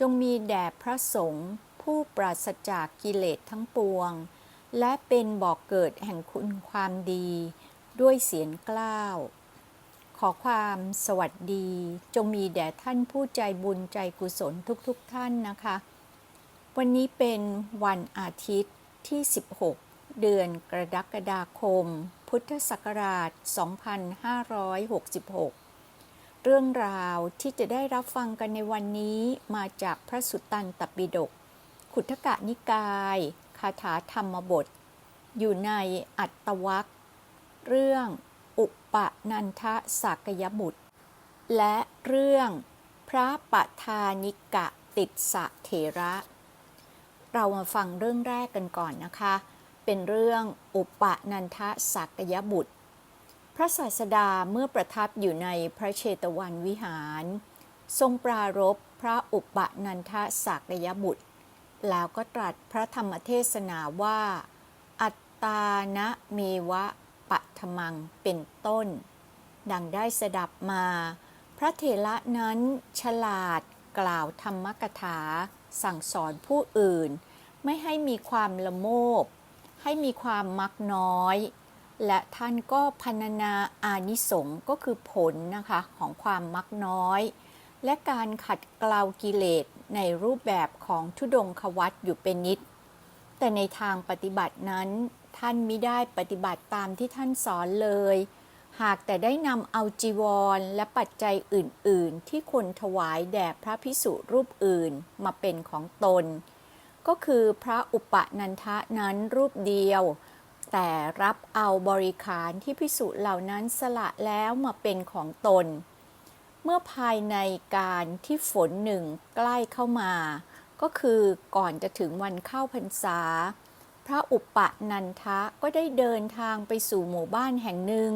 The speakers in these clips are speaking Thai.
จงมีแด่พระสงฆ์ผู้ปราศจากกิเลสทั้งปวง และเป็นบ่อกเกิดแห่งคุณความดี ด้วยเสียงกล้าว ขอความสวัสดี จงมีแด่ท่านผู้ใจบุญใจกุศลทุกๆทท่านนะคะ วันนี้เป็นวันอาทิตย์ที่ 16 เดือนกรกฎาคม พุทธศักราช 2566 เรื่องราวที่จะได้รับฟังกันในวันนี้มาจากพระสุตตันตปิฎกขุทกะนิกาย คาถาธรรมบท อยู่ในอัตตวัคเรื่องอุปนันทสักยบุตร และเรื่องพระปทานิกะติดสะเถระ เรามาฟังเรื่องแรกกันก่อนนะคะ เป็นเรื่องอุปนันทสักยบุตร พระศาสดาเมื่อประทับอยู่ในพระเชตวันวิหาร ทรงปรารภพระอุปนันทสักยบุตร แล้วก็ตรัสพระธรรมเทศนาว่า อัตตานะเมวะปัทมังเป็นต้น ดังได้สดับมา พระเถระนั้นฉลาดกล่าวธรรมกถา สั่งสอนผู้อื่น ไม่ให้มีความละโมบ ให้มีความมักน้อย และท่านก็พรรณนาอานิสงส์ก็คือผลนะคะของความมักน้อย และการขัดเกลากิเลสในรูปแบบของทุดงควัตอยู่เป็นนิด แต่ในทางปฏิบัตินั้น ท่านมิได้ปฏิบัติตามที่ท่านสอนเลย หากแต่ได้นำเอาจีวรและปัจจัยอื่น ๆ ที่คนถวายแด่พระพิสุรูปอื่นมาเป็นของตน ก็คือพระอุปนันทะนั้นรูปเดียว แต่รับเอาบริขารที่พิสุเหล่านั้นสละแล้วมาเป็นของตน เมื่อภายในการที่ฝนหนึ่งใกล้เข้ามา ก็คือก่อนจะถึงวันเข้าพรรษา พระอุปนันทะก็ได้เดินทางไปสู่หมู่บ้านแห่งหนึ่ง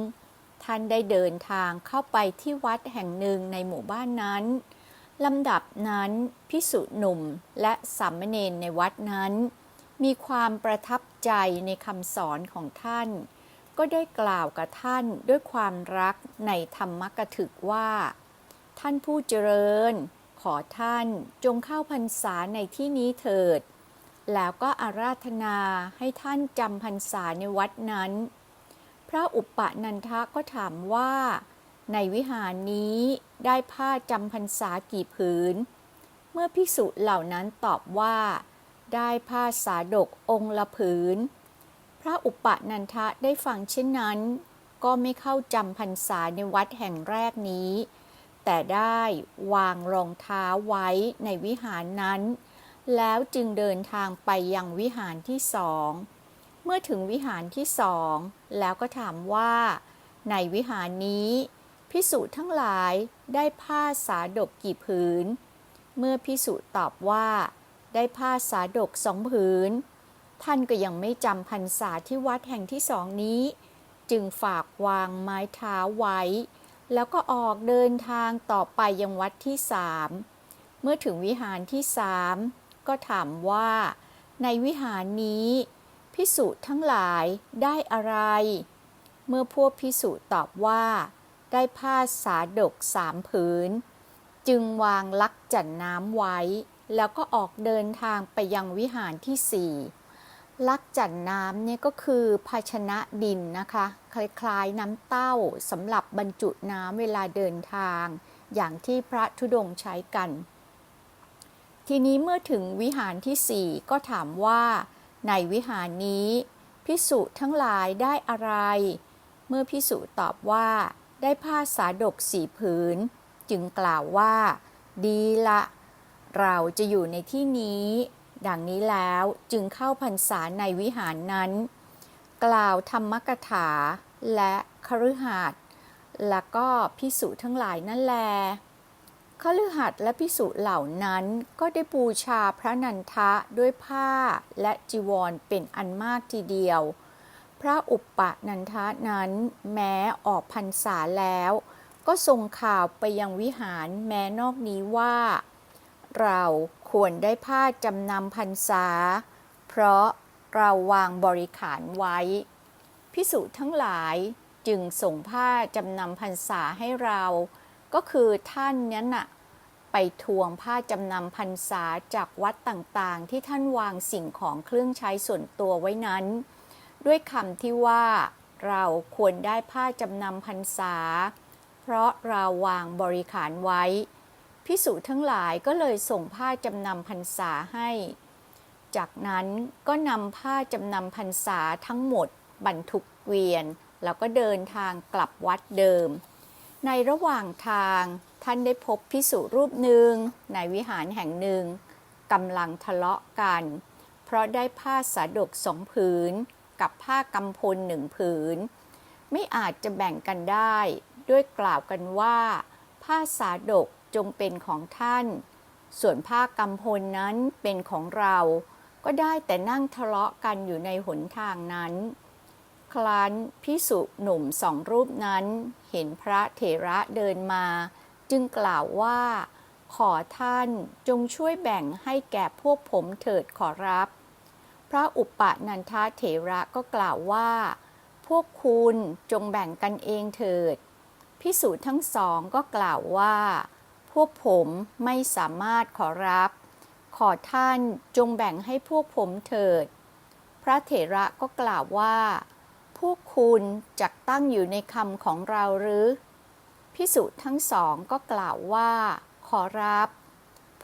ท่านได้เดินทางเข้าไปที่วัดแห่งหนึ่งในหมู่บ้านนั้นลำดับนั้นพิสุหนุ่มและสามเณรในวัดนั้น มีความประทับใจในคำสอนของท่าน ก็ได้กล่าวกับท่านด้วยความรักในธรรมกถึกว่า ท่านผู้เจริญ ขอท่านจงเข้าพรรษาในที่นี้เถิด แล้วก็อาราธนาให้ท่านจำพรรษาในวัดนั้น พระอุปนันทะก็ถามว่า ในวิหารนี้ได้ผ้าจำพรรษากี่ผืน เมื่อภิกษุเหล่านั้นตอบว่า ได้ผ้าสาดกองค์ละผืน พระอุปนันทะได้ฟังเช่นนั้น ก็ไม่เข้าจำพรรษาในวัดแห่งแรกนี้ แต่ได้วางรองเท้าไว้ในวิหารนั้น แล้วจึงเดินทางไปยังวิหารที่สอง เมื่อถึงวิหารที่สอง แล้วก็ถามว่า ในวิหารนี้พิสุทั้งหลายได้ผ้าสาดกกี่ผืน เมื่อพิสุตอบว่า ได้ผ้าสาดกสองผืน ท่านก็ยังไม่จำพรรษาที่วัดแห่งที่สองนี้ จึงฝากวางไม้เท้าไว้ แล้วก็ออกเดินทางต่อไปยังวัดที่สามเมื่อถึงวิหารที่สามก็ถามว่า ในวิหารนี้พิสุทั้งหลายได้อะไร เมื่อพวกพิสุตอบว่า ได้ผ้าสาดกสามผืน จึงวางลักจันน้ำไว้ แล้วก็ออกเดินทางไปยังวิหารที่สี่ลักจันน้ำเนี่ยก็คือภาชนะดินนะคะ คล้ายๆน้ำเต้าสำหรับบรรจุน้ำเวลาเดินทาง อย่างที่พระธุดงค์ใช้กัน ทีนี้เมื่อถึงวิหารที่สี่ก็ถามว่าในวิหารนี้พิสุทั้งหลายได้อะไร เมื่อพิสุตอบว่าได้ผ้าสาดกสีผืน จึงกล่าวว่า ดีละ เราจะอยู่ในที่นี้ ดังนี้แล้วจึงเข้าพรรษาในวิหารนั้น กล่าวธรรมกถาและคฤหาสน์แล้วก็พิสุทั้งหลายนั่นแลขลือหัดและพิสุเหล่านั้นก็ได้บูชาพระนันทะด้วยผ้าและจีวรเป็นอันมากทีเดียว พระอุปปนันทะนั้นแม้ออกพรรษาแล้ว ก็ส่งข่าวไปยังวิหารแม้นอกนี้ว่า เราควรได้ผ้าจำนำพรรษา เพราะเราวางบริขารไว้ พิสุทั้งหลายจึงส่งผ้าจำนำพรรษาให้เรา ก็คือท่านนั้นน่ะไปทวงผ้าจำนำพรรษาจากวัดต่างๆ ที่ท่านวางสิ่งของเครื่องใช้ส่วนตัวไว้นั้น ด้วยคำที่ว่า เราควรได้ผ้าจำนำพรรษา เพราะเราวางบริขารไว้ พิสุทั้งหลายก็เลยส่งผ้าจำนำพรรษาให้ จากนั้นก็นำผ้าจำนำพรรษาทั้งหมด บรรทุกเกวียน แล้วก็เดินทางกลับวัดเดิม ในระหว่างทางท่านได้พบพิสุรูปหนึ่งในวิหารแห่งหนึ่งกำลังทะเลาะกัน เพราะได้ผ้าสาดกสองผืน กับผ้ากำพลหนึ่งผืน ไม่อาจจะแบ่งกันได้ ด้วยกล่าวกันว่า ผ้าสาดก จงเป็นของท่าน ส่วนผ้ากำพลนั้นเป็นของเรา ก็ได้แต่นั่งทะเลาะกันอยู่ในหนทางนั้นคลันพิสุหนุ่มสองรูปนั้น เห็นพระเถระเดินมา จึงกล่าวว่า ขอท่านจงช่วยแบ่งให้แก่พวกผมเถิดขอรับ พระอุปปนันทเถระก็กล่าวว่า พวกคุณจงแบ่งกันเองเถิดพิสูจน์ทั้งสองก็กล่าวว่า พวกผมไม่สามารถขอรับ ขอท่านจงแบ่งให้พวกผมเถิด พระเถระก็กล่าวว่า พวกคุณจักตั้งอยู่ในคำของเราหรือพิสุทั้งสองก็กล่าวว่า ขอรับ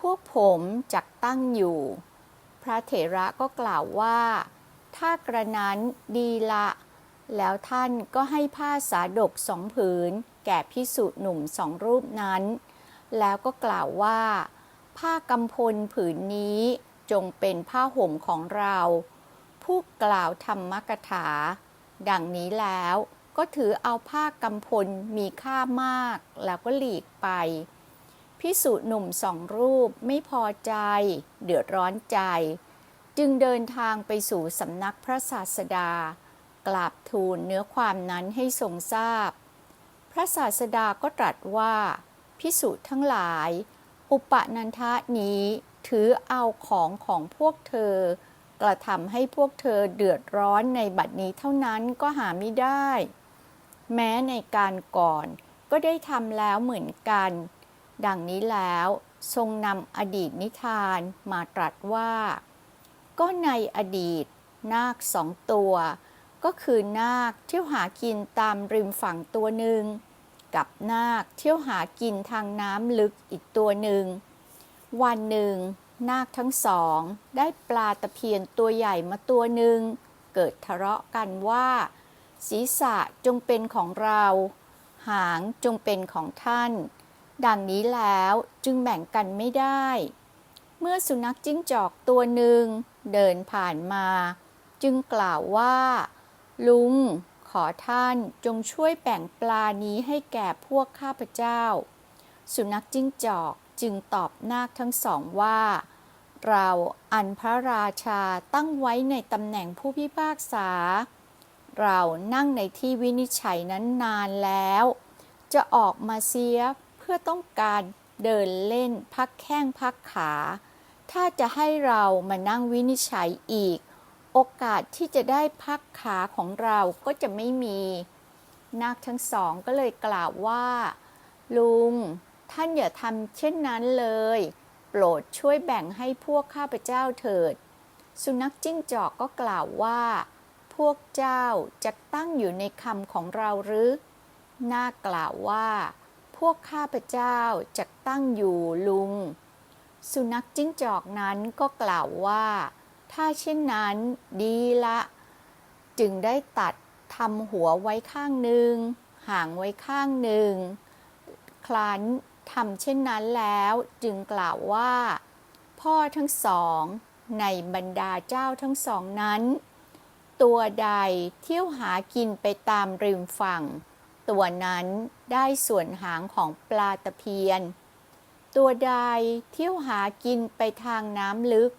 พวกผมจักตั้งอยู่ พระเถระก็กล่าวว่า ถ้ากระนั้นดีละ แล้วท่านก็ให้ผ้าสาดกสองผืน แก่พิสุหนุ่มสองรูปนั้น แล้วก็กล่าวว่า ผ้ากำพลผืนนี้จงเป็นผ้าห่มของเรา ผู้กล่าวธรรมกถา ดังนี้แล้วก็ถือเอาผ้ากำพลมีค่ามาก แล้วก็หลีกไป พิสุหนุ่มสองรูปไม่พอใจ เดือดร้อนใจ จึงเดินทางไปสู่สำนักพระศาสดา กราบทูลเนื้อความนั้นให้ทรงทราบ พระศาสดาก็ตรัสว่า พิสุทั้งหลาย อุปนันทะนี้ถือเอาของของพวกเธอ กระทำให้พวกเธอเดือดร้อนในบัดนี้เท่านั้นก็หาไม่ได้ แม้ในการก่อนก็ได้ทำแล้วเหมือนกัน ดังนี้แล้วทรงนำอดีตนิทานมาตรัสว่า ก็ในอดีต นาคสองตัว ก็คือนาคเที่ยวหากินตามริมฝั่งตัวหนึ่ง กับนาคเที่ยวหากินทางน้ำลึกอีกตัวหนึ่ง วันหนึ่ง นาคทั้งสอง ได้ปลาตะเพียนตัวใหญ่มาตัวหนึ่ง เกิดทะเลาะกันว่า ศีรษะจงเป็นของเรา หางจงเป็นของท่าน ดังนี้แล้วจึงแบ่งกันไม่ได้ เมื่อสุนัขจิ้งจอกตัวหนึ่ง เดินผ่านมา จึงกล่าวว่า ลุง อท่านจงช่วยแบ่งปลานี้ให้แก่พวกข้าพเจ้า สุนัขจิ้งจอกจึงตอบนาคทั้งสองว่า เราอันพระราชาตั้งไว้ในตำแหน่งผู้พิพากษา เรานั่งในที่วินิจฉัยนั้นนานแล้ว จะออกมาเสียเพื่อต้องการเดินเล่นพักแข้งพักขา ถ้าจะให้เรามานั่งวินิจฉัยอีก โอกาสที่จะได้พักขาของเราก็จะไม่มี นาคทั้งสองก็เลยกล่าวว่า ลุง ท่านอย่าทำเช่นนั้นเลย โปรดช่วยแบ่งให้พวกข้าพเจ้าเถิด สุนัขจิ้งจอกก็กล่าวว่า พวกเจ้าจะตั้งอยู่ในคำของเราหรือน่ากล่าวว่า พวกข้าพเจ้าจะตั้งอยู่ลุง สุนัขจิ้งจอกนั้นก็กล่าวว่า ถ้าเช่นนั้นดีละ จึงได้ตัดทำหัวไว้ข้างหนึ่งหางไว้ข้างหนึ่งคลันทำเช่นนั้นแล้วจึงกล่าวว่า พ่อทั้งสอง ในบรรดาเจ้าทั้งสองนั้น ตัวใดเที่ยวหากินไปตามริมฝั่ง ตัวนั้นได้ส่วนหางของปลาตะเพียน ตัวใดเที่ยวหากินไปทางน้ำลึก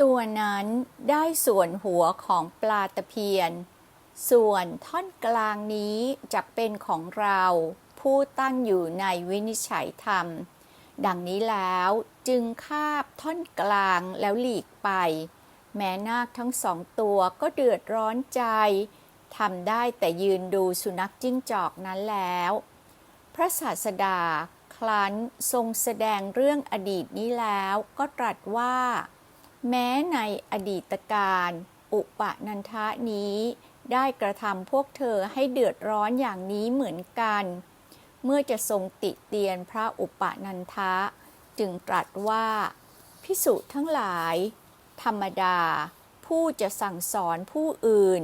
ตัวนั้นได้ส่วนหัวของปลาตะเพียน ส่วนท่อนกลางนี้จะเป็นของเรา ผู้ตั้งอยู่ในวินิจฉัยธรรม ดังนี้แล้วจึงคาบท่อนกลางแล้วหลีกไป แม้นาคทั้งสองตัวก็เดือดร้อนใจทำได้แต่ยืนดูสุนัขจิ้งจอกนั้นแล้ว พระศาสดาครั้นทรงแสดงเรื่องอดีตนี้แล้วก็ตรัสว่า แม้ในอดีตการ อุปนันทะนี้ ได้กระทำพวกเธอให้เดือดร้อนอย่างนี้เหมือนกัน เมื่อจะทรงติเตียนพระอุปนันทะ จึงตรัสว่า พิสุทั้งหลาย ธรรมดา ผู้จะสั่งสอนผู้อื่น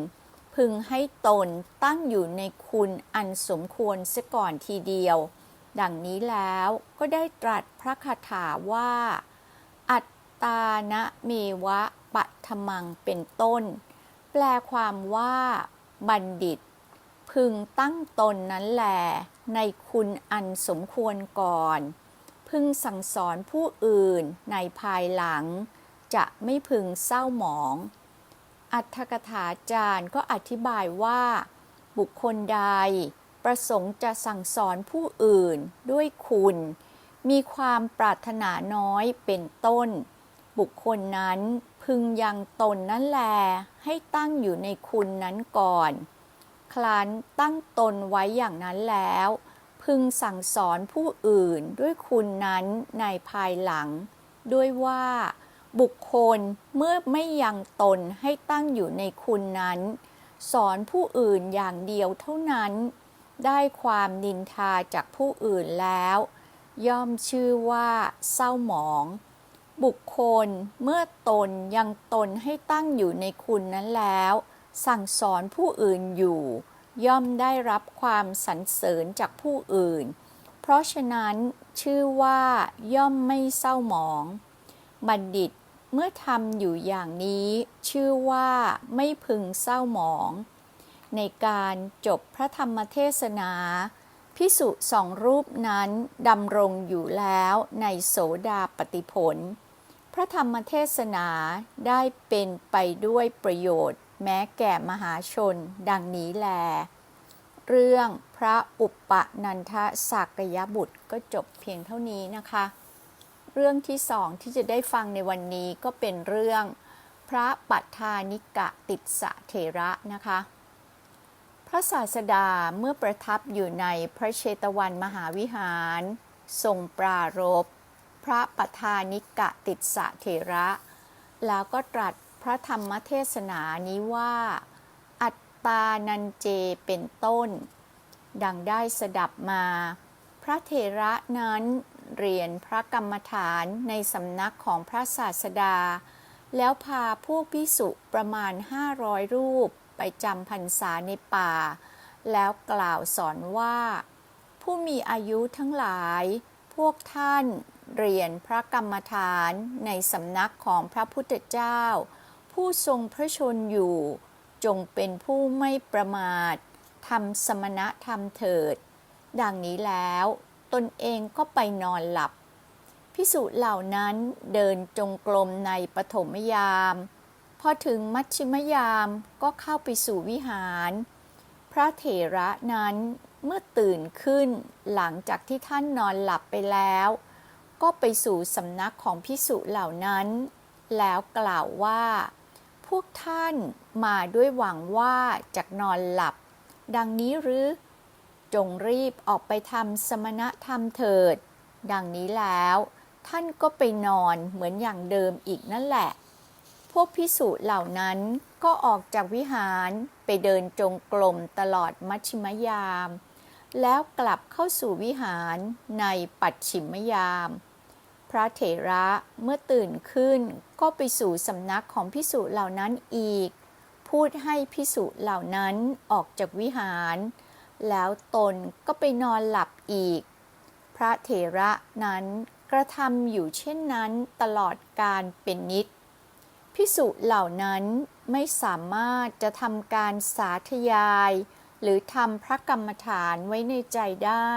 พึงให้ตนตั้งอยู่ในคุณอันสมควรเสียก่อนทีเดียว ดังนี้แล้วก็ได้ตรัสพระคาถาว่า ตานะเมวะปัทมังเป็นต้น แปลความว่าบัณฑิต พึงตั้งตนนั้นแหลในคุณอันสมควรก่อน พึงสั่งสอนผู้อื่นในภายหลัง จะไม่พึงเศร้าหมอง อัตถกถาจารย์ก็อธิบายว่า บุคคลใด ประสงค์จะสั่งสอนผู้อื่นด้วยคุณ มีความปรารถนาน้อยเป็นต้น บุคคลนั้นพึงยังตนนั่นแล ให้ตั้งอยู่ในคุณนั้นก่อนคลันตั้งตนไว้อย่างนั้นแล้ว พึงสั่งสอนผู้อื่นด้วยคุณนั้นในภายหลัง ด้วยว่า บุคคลเมื่อไม่ยังตนให้ตั้งอยู่ในคุณนั้น สอนผู้อื่นอย่างเดียวเท่านั้น ได้ความนินทาจากผู้อื่นแล้ว ย่อมชื่อว่าเศร้าหมอง บุคคลเมื่อตนยังตนให้ตั้งอยู่ในคุณนั้นแล้ว สั่งสอนผู้อื่นอยู่ ย่อมได้รับความสรรเสริญจากผู้อื่น เพราะฉะนั้นชื่อว่าย่อมไม่เศร้าหมอง บัณฑิตเมื่อทำอยู่อย่างนี้ ชื่อว่าไม่พึงเศร้าหมอง ในการจบพระธรรมเทศนาพิสุสองรูปนั้นดำรงอยู่แล้วในโสดาปฏิผล พระธรรมเทศนาได้เป็นไปด้วยประโยชน์ แม้แก่มหาชน ดังนี้แล เรื่องพระอุปปนันทสักยบุตรก็จบเพียงเท่านี้นะคะ เรื่องที่สองที่จะได้ฟังในวันนี้ก็เป็นเรื่อง พระปัฏฐานิกะติสสะเถระนะคะ พระศาสดาเมื่อประทับอยู่ในพระเชตวันมหาวิหาร ทรงปรารภ พระปัฏฐานิกะติสะเถระ แล้วก็ตรัสพระธรรมเทศนานี้ว่า อัตตานันเจเป็นต้น ดังได้สดับมา พระเถระนั้นเรียนพระกรรมฐานในสำนักของพระศาสดา แล้วพาพวกพิสุประมาณ 500 รูปไปจำพรรษาในป่า แล้วกล่าวสอนว่า ผู้มีอายุทั้งหลาย พวกท่าน เรียนพระกรรมฐานในสำนักของพระพุทธเจ้า ผู้ทรงพระชนอยู่ จงเป็นผู้ไม่ประมาททำสมณธรรมเถิด ดังนี้แล้วตนเองก็ไปนอนหลับ พิสุเหล่านั้นเดินจงกรมในปฐมยาม พอถึงมัชชิมยามก็เข้าไปสู่วิหาร พระเถระนั้นเมื่อตื่นขึ้นหลังจากที่ท่านนอนหลับไปแล้ว ก็ไปสู่สำนักของพิสุเหล่านั้น แล้วกล่าวว่า พวกท่านมาด้วยหวังว่าจะนอนหลับ ดังนี้หรือ จงรีบออกไปทำสมณธรรมเถิด ดังนี้แล้ว ท่านก็ไปนอนเหมือนอย่างเดิมอีกนั่นแหละ พวกพิสุเหล่านั้นก็ออกจากวิหารไปเดินจงกรมตลอดมัชชิมยามแล้วกลับเข้าสู่วิหารในปัจฉิมยาม พระเถระเมื่อตื่นขึ้นก็ไปสู่สำนักของพิสุเหล่านั้นอีก พูดให้พิสุเหล่านั้นออกจากวิหาร แล้วตนก็ไปนอนหลับอีก พระเถระนั้นกระทำอยู่เช่นนั้นตลอดการเป็นนิดพิสุเหล่านั้นไม่สามารถจะทำการสาธยาย หรือทำพระกรรมฐานไว้ในใจได้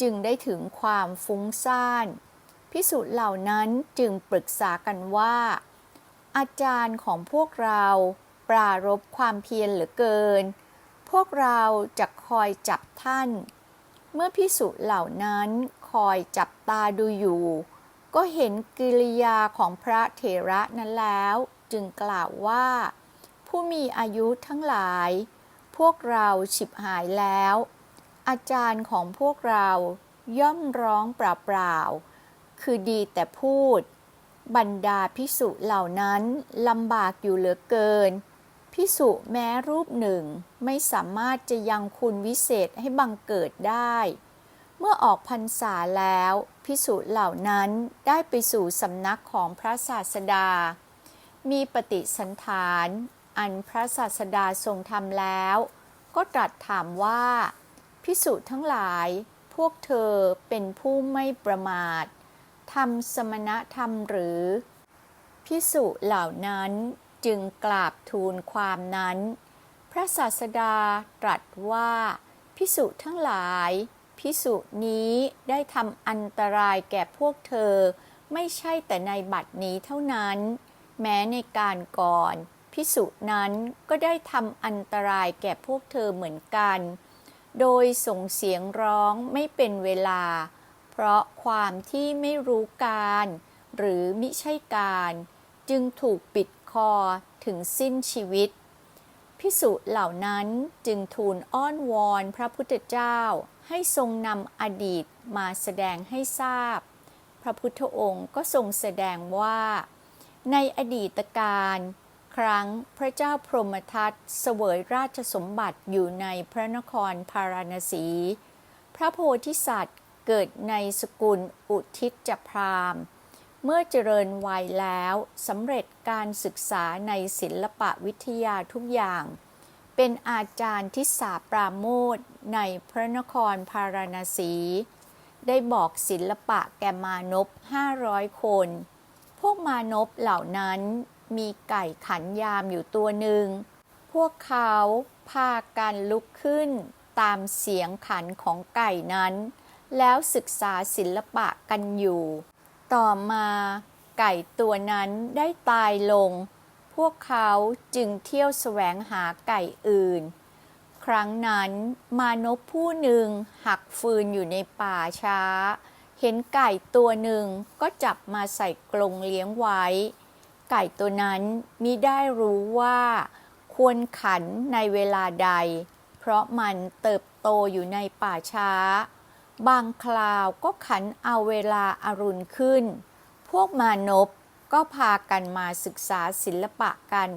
จึงได้ถึงความฟุ้งซ่าน พิสุเหล่านั้นจึงปรึกษากันว่า อาจารย์ของพวกเราปรารบความเพียรเหลือเกิน พวกเราจะคอยจับท่าน เมื่อพิสุเหล่านั้นคอยจับตาดูอยู่ ก็เห็นกิริยาของพระเถระนั้นแล้ว จึงกล่าวว่า ผู้มีอายุทั้งหลาย พวกเราฉิบหายแล้ว อาจารย์ของพวกเราย่อมร้องเปล่าๆ คือดีแต่พูด บรรดาพิสุเหล่านั้นลำบากอยู่เหลือเกิน พิสุแม้รูปหนึ่งไม่สามารถจะยังคุณวิเศษให้บังเกิดได้ เมื่อออกพรรษาแล้ว พิสุเหล่านั้นได้ไปสู่สำนักของพระศาสดา มีปฏิสันฐาน อันพระศาสดาทรงทำแล้ว ก็ตรัสถามว่า พิสุทั้งหลายพวกเธอเป็นผู้ไม่ประมาท ทำสมณธรรมหรือ พิสุเหล่านั้นจึงกราบทูลความนั้น พระศาสดาตรัสว่า พิสุทั้งหลาย พิสุนี้ได้ทำอันตรายแก่พวกเธอ ไม่ใช่แต่ในบัดนี้เท่านั้น แม้ในการก่อน พิสุนั้นก็ได้ทำอันตรายแก่พวกเธอเหมือนกัน โดยส่งเสียงร้องไม่เป็นเวลา เพราะความที่ไม่รู้การ หรือมิใช่การ จึงถูกปิดคอถึงสิ้นชีวิต พิสุเหล่านั้นจึงทูลอ้อนวอนพระพุทธเจ้าให้ทรงนำอดีตมาแสดงให้ทราบ พระพุทธองค์ก็ทรงแสดงว่า ในอดีตการครั้งพระเจ้าพรหมทัตเสวยราชสมบัติอยู่ในพระนครพาราณสี พระโพธิสัตว์ เกิดในสกุลอุทิศจพรามเมื่อเจริญวัยแล้วสำเร็จการศึกษาในศิลปะวิทยาทุกอย่าง เป็นอาจารย์ที่สาปราโมทในพระนครพาราณสี ได้บอกศิลปะแก่มานพ500 คน พวกมานพเหล่านั้นมีไก่ขันยามอยู่ตัวหนึ่ง พวกเขาพากันลุกขึ้นตามเสียงขันของไก่นั้น แล้วศึกษาศิลปะกันอยู่ ต่อมาไก่ตัวนั้นได้ตายลง พวกเขาจึงเที่ยวแสวงหาไก่อื่น ครั้งนั้นมานพผู้หนึ่งหักฟืนอยู่ในป่าช้า เห็นไก่ตัวหนึ่งก็จับมาใส่กรงเลี้ยงไว้ ไก่ตัวนั้นมิได้รู้ว่าควรขันในเวลาใด เพราะมันเติบโตอยู่ในป่าช้า บางคราวก็ขันเอาเวลาอารุณขึ้น พวกมานพก็พากันมาศึกษาศิลปะกัน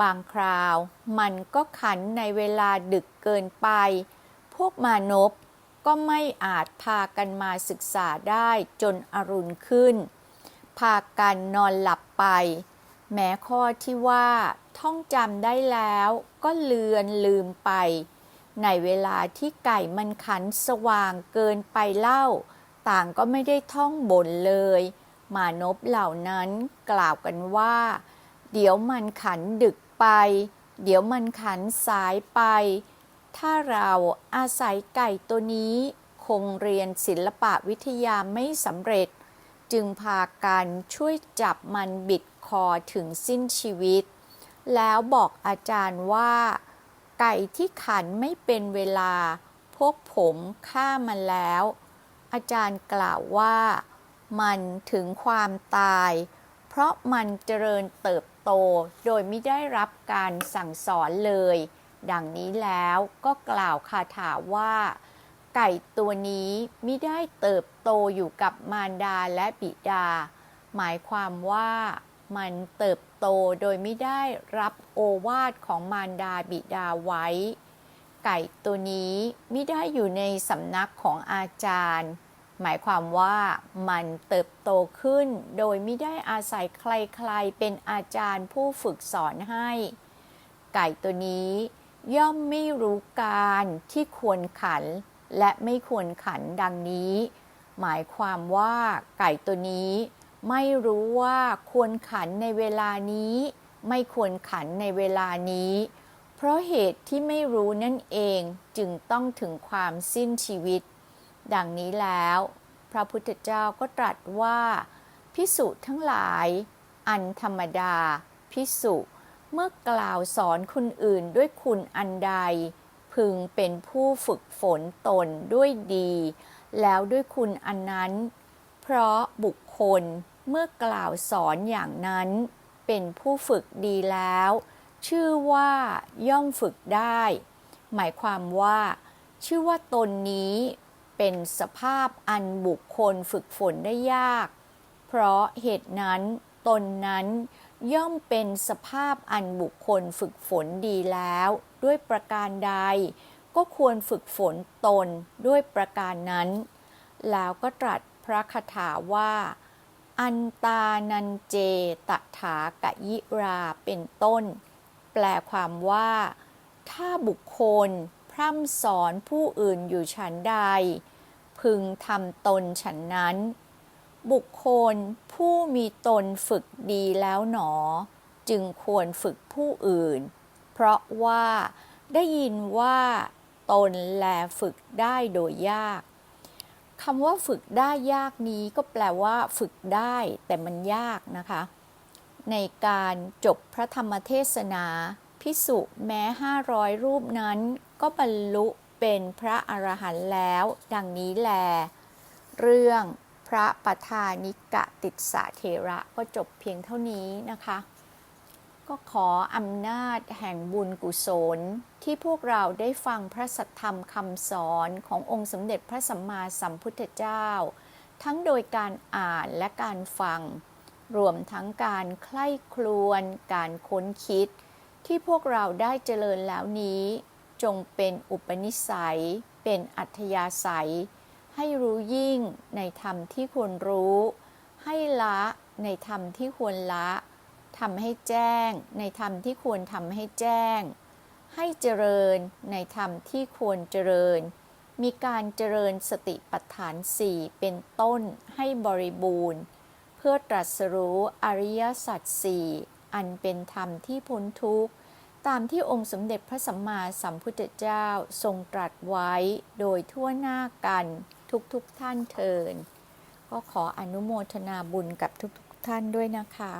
บางคราวมันก็ขันในเวลาดึกเกินไป พวกมานพก็ไม่อาจพากันมาศึกษาได้จนอรุณขึ้น พากันนอนหลับไป แม้ข้อที่ว่าท่องจำได้แล้วก็เลือนลืมไป ในเวลาที่ไก่มันขันสว่างเกินไปเล่า ต่างก็ไม่ได้ท่องบ่นเลย มานพเหล่านั้นกล่าวกันว่า เดี๋ยวมันขันดึกไป เดี๋ยวมันขันสายไป ถ้าเราอาศัยไก่ตัวนี้คงเรียนศิลปะวิทยาไม่สำเร็จ จึงพากันช่วยจับมันบิดคอถึงสิ้นชีวิต แล้วบอกอาจารย์ว่า ไก่ที่ขันไม่เป็นเวลา พวกผมฆ่ามันแล้ว อาจารย์กล่าวว่า มันถึงความตาย เพราะมันเจริญเติบโตโดยไม่ได้รับการสั่งสอนเลย ดังนี้แล้วก็กล่าวคาถาว่า ไก่ตัวนี้ไม่ได้เติบโตอยู่กับมารดาและบิดา หมายความว่า มันเติบโตโดยไม่ได้รับโอวาทของมารดาบิดาไว้ ไก่ตัวนี้ไม่ได้อยู่ในสำนักของอาจารย์ หมายความว่ามันเติบโตขึ้น โดยไม่ได้อาศัยใครๆเป็นอาจารย์ผู้ฝึกสอนให้ ไก่ตัวนี้ย่อมไม่รู้การที่ควรขันและไม่ควรขันดังนี้ หมายความว่าไก่ตัวนี้ ไม่รู้ว่าควรขันในเวลานี้ ไม่ควรขันในเวลานี้ เพราะเหตุที่ไม่รู้นั่นเองจึงต้องถึงความสิ้นชีวิต ดังนี้แล้ว พระพุทธเจ้าก็ตรัสว่า พิสุทั้งหลาย อันธรรมดา พิสุเมื่อกล่าวสอนคนอื่นด้วยคุณอันใด พึงเป็นผู้ฝึกฝนตนด้วยดี แล้วด้วยคุณอันนั้น เพราะบุคคล เมื่อกล่าวสอนอย่างนั้น เป็นผู้ฝึกดีแล้ว ชื่อว่าย่อมฝึกได้ หมายความว่า ชื่อว่าตนนี้เป็นสภาพอันบุคคลฝึกฝนได้ยาก เพราะเหตุนั้นตนนั้นย่อมเป็นสภาพอันบุคคลฝึกฝนดีแล้ว ด้วยประการใด ก็ควรฝึกฝนตนด้วยประการนั้น แล้วก็ตรัสพระคาถาว่า อันตานันเจตถากะยิราเป็นต้น แปลความว่า ถ้าบุคคล พร่ำสอนผู้อื่นอยู่ฉันใด พึงทำตนฉันนั้น บุคคลผู้มีตนฝึกดีแล้วหนอ จึงควรฝึกผู้อื่น เพราะว่าได้ยินว่า ตนแลฝึกได้โดยยาก คำว่าฝึกได้ยากนี้ก็แปลว่าฝึกได้แต่มันยากนะคะ ในการจบพระธรรมเทศนา พิสุแม้ 500 รูปนั้น ก็บรรลุเป็นพระอรหันต์แล้ว ดังนี้แล เรื่องพระปทานิกะติดสาเทระก็จบเพียงเท่านี้นะคะ ก็ขออำนาจแห่งบุญกุศล ที่พวกเราได้ฟังพระสัทธรรมคำสอนขององค์สมเด็จพระสัมมาสัมพุทธเจ้า ทั้งโดยการอ่านและการฟัง รวมทั้งการใคร่ครวญการค้นคิด ที่พวกเราได้เจริญแล้วนี้ จงเป็นอุปนิสัย เป็นอัธยาศัย ให้รู้ยิ่งในธรรมที่ควรรู้ ให้ละในธรรมที่ควรละ ทำให้แจ้ง ในธรรมที่ควรทำให้แจ้ง ให้เจริญในธรรมที่ควรเจริญ มีการเจริญสติปัฏฐานสี่เป็นต้นให้บริบูรณ์ เพื่อตรัสรู้อริยสัจสี่อันเป็นธรรมที่พ้นทุกข์ ตามที่องค์สมเด็จพระสัมมาสัมพุทธเจ้าทรงตรัสไว้โดยทั่วหน้ากันทุกๆทท่านเทินก็ขออนุโมทนาบุญกับทุกๆทท่านด้วยนะคะ